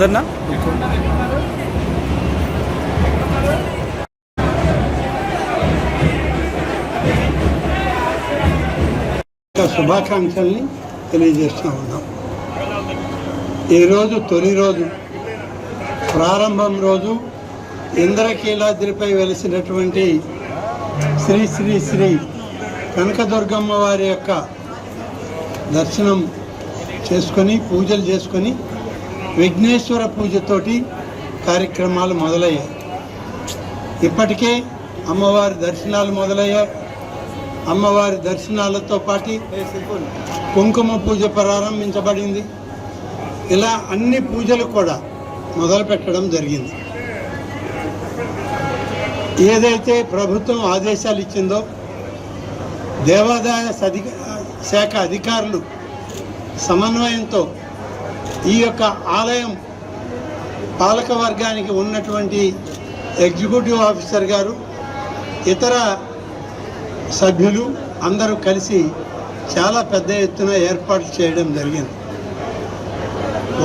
మదన్న శుభాకాంక్షల్ని తెలియజేస్తూ ఉన్నాం. ఈరోజు తొలి రోజు ప్రారంభం రోజు ఇంద్రకీలాద్రిపై వెలిసినటువంటి శ్రీ శ్రీ శ్రీ కనకదుర్గమ్మ వారి యొక్క దర్శనం చేసుకొని పూజలు చేసుకొని విఘ్నేశ్వర పూజతోటి కార్యక్రమాలు మొదలయ్యాయి. ఇప్పటికే అమ్మవారి దర్శనాలు మొదలయ్యాయి. అమ్మవారి దర్శనాలతో పాటు కుంకుమ పూజ ప్రారంభించబడింది. ఇలా అన్ని పూజలు కూడా మొదలు పెట్టడం జరిగింది. ఏదైతే ప్రభుత్వం ఆదేశాలు ఇచ్చిందో దేవాదాయ సధి శాఖ అధికారులు సమన్వయంతో ఈ యొక్క ఆలయం పాలక వర్గానికి ఉన్నటువంటి ఎగ్జిక్యూటివ్ ఆఫీసర్ గారు ఇతర సభ్యులు అందరూ కలిసి చాలా పెద్ద ఎత్తున ఏర్పాట్లు చేయడం జరిగింది.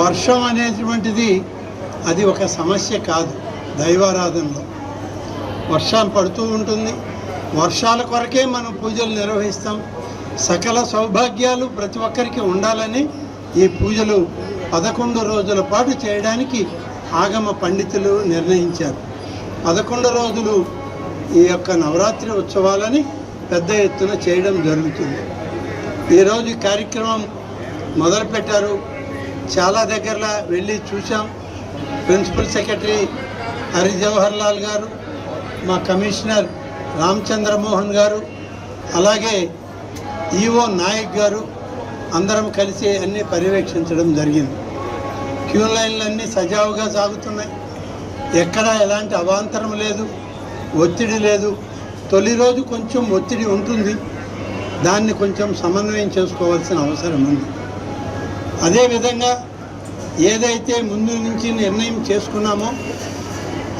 వర్షం అనేటువంటిది అది ఒక సమస్య కాదు దైవారాధనలో. వర్షం పడుతూ ఉంటుంది. వర్షాల కొరకే మనం పూజలు నిర్వహిస్తాం. సకల సౌభాగ్యాలు ప్రతి ఒక్కరికి ఉండాలని ఈ పూజలు పదకొండు రోజుల పాటు చేయడానికి ఆగమ పండితులు నిర్ణయించారు. పదకొండు రోజులు ఈ యొక్క నవరాత్రి ఉత్సవాలని పెద్ద ఎత్తున చేయడం జరుగుతుంది. ఈరోజు ఈ కార్యక్రమం మొదలుపెట్టారు. చాలా దగ్గరలో వెళ్ళి చూసాం ప్రిన్సిపల్ సెక్రటరీ హరి జవహర్ లాల్ గారు మా కమిషనర్ రామచంద్రమోహన్ గారు అలాగే ఈఓ నాయక్ గారు అందరం కలిసి అన్నీ పర్యవేక్షించడం జరిగింది. క్యూ లైన్లు అన్నీ సజావుగా సాగుతున్నాయి. ఎక్కడ ఎలాంటి అవాంతరం లేదు ఒత్తిడి లేదు. తొలి రోజు కొంచెం ఒత్తిడి ఉంటుంది. దాన్ని కొంచెం సమన్వయం చేసుకోవాల్సిన అవసరం ఉంది. అదేవిధంగా ఏదైతే ముందు నుంచి నిర్ణయం చేసుకున్నామో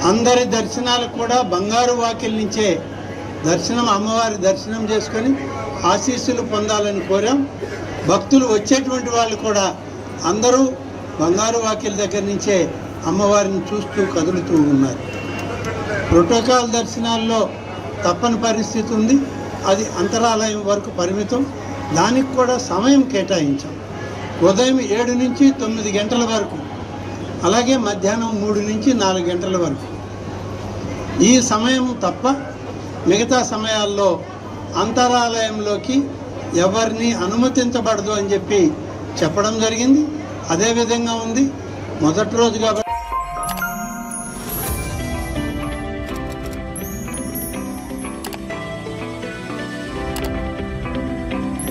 అందరి దర్శనాలు కూడా బంగారు వాకిల్ నుంచే దర్శనం అమ్మవారి దర్శనం చేసుకొని ఆశీస్సులు పొందాలని కోరాం. భక్తులు వచ్చేటువంటి వాళ్ళు కూడా అందరూ బంగారు వాకిల దగ్గర నుంచే అమ్మవారిని చూస్తూ కదులుతూ ఉన్నారు. ప్రోటోకాల్ దర్శనాల్లో తప్పని పరిస్థితి ఉంది. అది అంతరాలయం వరకు పరిమితం. దానికి కూడా సమయం కేటాయించాం. ఉదయం ఏడు నుంచి తొమ్మిది గంటల వరకు అలాగే మధ్యాహ్నం మూడు నుంచి నాలుగు గంటల వరకు. ఈ సమయం తప్ప మిగతా సమయాల్లో అంతరాలయంలోకి ఎవరిని అనుమతించబడదు అని చెప్పి చెప్పడం జరిగింది. అదే విధంగా ఉంది. మొదటి రోజు కాబట్టి